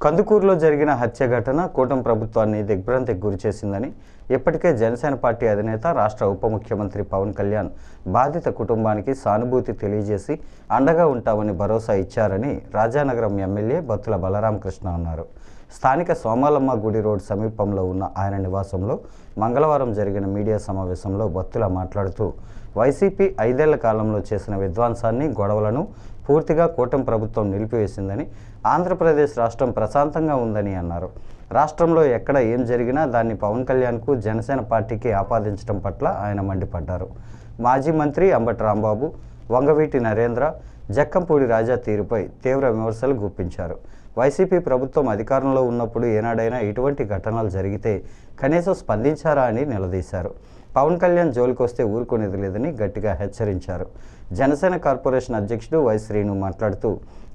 కందుకూరులో జరిగిన హత్య ఘటన కూటమి ప్రభుత్వాన్ని దిగ్భ్రాంతికి గురిచేసిందని ఇప్పటికే జనసేన పార్టీ అధినేత రాష్ట్ర ఉప ముఖ్యమంత్రి పవన్ కళ్యాణ్ బాధిత కుటుంబానికి సానుభూతి తెలియజేసి అండగా ఉంటామని భరోసా ఇచ్చారని రాజానగరం ఎమ్మెల్యే బత్తుల బలరామకృష్ణ అన్నారు. స్థానిక సోమాలమ్మ గుడి రోడ్ సమీపంలో ఉన్న ఆయన నివాసంలో మంగళవారం జరిగిన మీడియా సమావేశంలో భక్తుల మాట్లాడుతూ వైసీపీ ఐదేళ్ళ కాలంలో చేసిన విధ్వంసాన్ని గొడవలను పూర్తిగా కూటమి ప్రభుత్వం నిలిపివేసిందని ఆంధ్రప్రదేశ్ రాష్ట్రం ప్రశాంతంగా ఉందని అన్నారు. రాష్ట్రంలో ఎక్కడ ఏం జరిగినా దాన్ని పవన్ కళ్యాణ్కు జనసేన పార్టీకి ఆపాదించడం పట్ల ఆయన మండిపడ్డారు. మాజీ మంత్రి అంబటి రాంబాబు వంగవీటి నరేంద్ర జక్కంపూడి రాజా తీరుపై తీవ్ర విమర్శలు గుప్పించారు. వైసీపీ ప్రభుత్వం అధికారంలో ఉన్నప్పుడు ఏనాడైనా ఇటువంటి ఘటనలు జరిగితే కనీసం స్పందించారా అని నిలదీశారు. పవన్ కళ్యాణ్ జోలికొస్తే ఊరుకునేది లేదని గట్టిగా హెచ్చరించారు. జనసేన కార్పొరేషన్ అధ్యక్షుడు వై శ్రీను మాట్లాడుతూ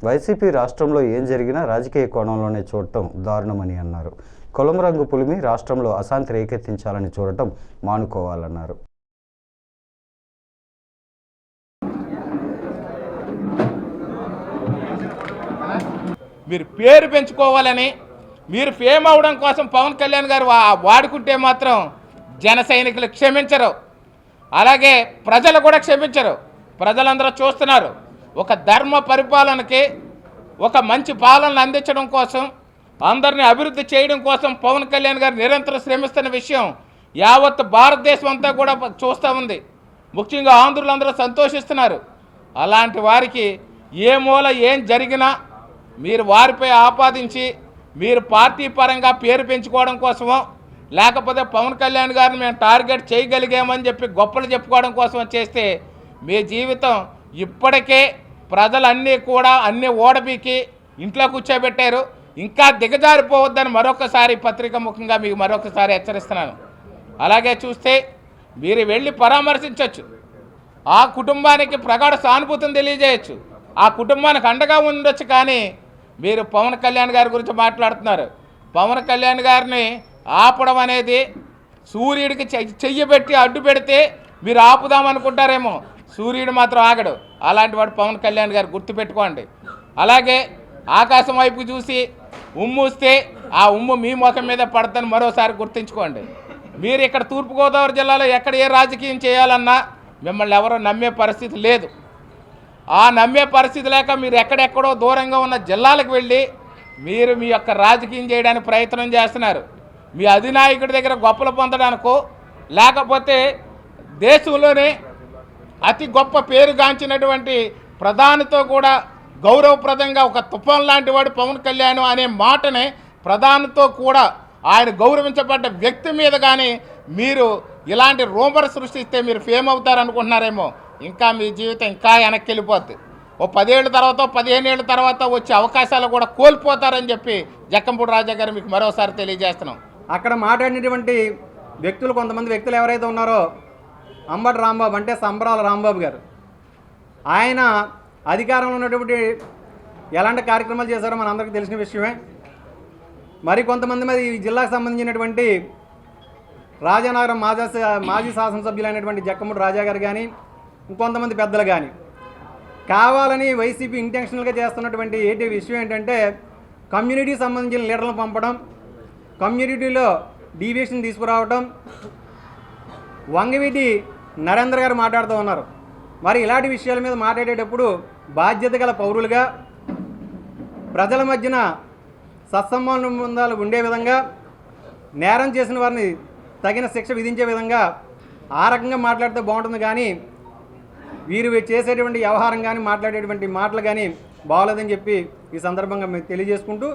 వైసీపీ రాష్ట్రంలో ఏం జరిగినా రాజకీయ కోణంలోనే చూడటం దారుణమని అన్నారు. కులం రంగు పులిమి రాష్ట్రంలో అశాంతి రేకెత్తించాలని చూడటం మానుకోవాలన్నారు. మీరు పేరు పెంచుకోవాలని మీరు ఫేమ్ అవడం కోసం పవన్ కళ్యాణ్ గారు వాడుకుంటే మాత్రం జన సైనికులు క్షమించరు. అలాగే ప్రజలు కూడా క్షమించరు. ప్రజలందరూ చూస్తున్నారు. ఒక ధర్మ పరిపాలనకి ఒక మంచి పాలన అందించడం కోసం అందరిని అభివృద్ధి చేయడం కోసం పవన్ కళ్యాణ్ గారు నిరంతరం శ్రమిస్తున్న విషయం యావత్ భారతదేశం అంతా కూడా చూస్తూ ఉంది. ముఖ్యంగా ఆంధ్రులందరూ సంతోషిస్తున్నారు. అలాంటి వారికి ఏ మూల ఏం జరిగినా మీరు వారిపై ఆపాదించి మీరు పార్టీ పరంగా పేరు పెంచుకోవడం కోసమో లేకపోతే పవన్ కళ్యాణ్ గారిని మేము టార్గెట్ చేయగలిగామని చెప్పి గొప్పలు చెప్పుకోవడం కోసం చేస్తే మీ జీవితం ఇప్పటికే ప్రజలన్నీ కూడా అన్ని ఓడబీకి ఇంట్లో కూర్చోబెట్టారు. ఇంకా దిగజారిపోవద్దని మరొకసారి పత్రిక ముఖంగా మీకు మరొకసారి హెచ్చరిస్తున్నాను. అలాగే చూస్తే మీరు వెళ్ళి పరామర్శించవచ్చు ఆ కుటుంబానికి ప్రగాఢ సానుభూతిని తెలియజేయచ్చు. ఆ కుటుంబానికి అండగా ఉండొచ్చు కానీ మీరు పవన్ కళ్యాణ్ గారి గురించి మాట్లాడుతున్నారు. పవన్ కళ్యాణ్ గారిని ఆపడం అనేది సూర్యుడికి చెయ్యి పెట్టి అడ్డు పెడితే మీరు ఆపుదామనుకుంటారేమో సూర్యుడు మాత్రం ఆగడు. అలాంటి వాడు పవన్ కళ్యాణ్ గారు గుర్తుపెట్టుకోండి. అలాగే ఆకాశం వైపు చూసి ఉమ్మూస్తే ఆ ఉమ్ము మీ ముఖం మీద పడతాను మరోసారి గుర్తుంచుకోండి. మీరు ఇక్కడ తూర్పుగోదావరి జిల్లాలో ఎక్కడ ఏ రాజకీయం చేయాలన్నా మిమ్మల్ని ఎవరో నమ్మే పరిస్థితి లేదు. ఆ నమ్మే పరిస్థితి లేక మీరు ఎక్కడెక్కడో దూరంగా ఉన్న జిల్లాలకు వెళ్ళి మీరు మీ యొక్క రాజకీయం చేయడానికి ప్రయత్నం చేస్తున్నారు. మీ అధినాయకుడి దగ్గర గొప్పలు పొందడానికో లేకపోతే దేశంలోనే అతి గొప్ప పేరుగాంచినటువంటి ప్రధానితో కూడా గౌరవప్రదంగా ఒక తుఫాన్ లాంటి వాడు పవన్ కళ్యాణ్ అనే మాటని ప్రధానితో కూడా ఆయన గౌరవించబడ్డ వ్యక్తి మీద కానీ మీరు ఇలాంటి రూమర్ సృష్టిస్తే మీరు ఫేమ్ అవుతారు అనుకుంటున్నారేమో ఇంకా మీ జీవితం ఇంకా వెనక్కి వెళ్ళిపోద్ది. ఓ పదేళ్ళ తర్వాత పదిహేను ఏళ్ళ తర్వాత వచ్చే అవకాశాలు కూడా కోల్పోతారని చెప్పి జక్కంపూడి రాజా గారు మీకు మరోసారి తెలియజేస్తున్నాం. అక్కడ మాట్లాడినటువంటి వ్యక్తులు కొంతమంది వ్యక్తులు ఎవరైతే ఉన్నారో అంబటి రాంబాబు అంటే సంబరాల రాంబాబు గారు. ఆయన అధికారంలో ఉన్నటువంటి ఎలాంటి కార్యక్రమాలు చేశారో మన అందరికీ తెలిసిన విషయమే. మరి కొంతమంది మరి ఈ జిల్లాకు సంబంధించినటువంటి రాజానగరం మాజా మాజీ శాసనసభ్యులైనటువంటి జక్కముడు రాజా గారు కానీ ఇంకొంతమంది పెద్దలు కానీ కావాలని వైసీపీ ఇంటెన్షనల్గా చేస్తున్నటువంటి ఏంటి విషయం ఏంటంటే కమ్యూనిటీకి సంబంధించిన లీడర్లను పంపడం కమ్యూనిటీలో డీవియేషన్ తీసుకురావడం వంగవీటి నరేంద్ర గారు మాట్లాడుతూ ఉన్నారు. మరి ఇలాంటి విషయాల మీద మాట్లాడేటప్పుడు బాధ్యత గల పౌరులుగా ప్రజల మధ్యన సత్సంబంధాలు ఉండే విధంగా నేరం చేసిన వారిని తగిన శిక్ష విధించే విధంగా ఆ రకంగా మాట్లాడితే బాగుంటుంది కానీ వీరు చేసేటువంటి వ్యవహారం కానీ మాట్లాడేటువంటి మాటలు కానీ బాగలేదని చెప్పి ఈ సందర్భంగా మేము తెలియజేసుకుంటూ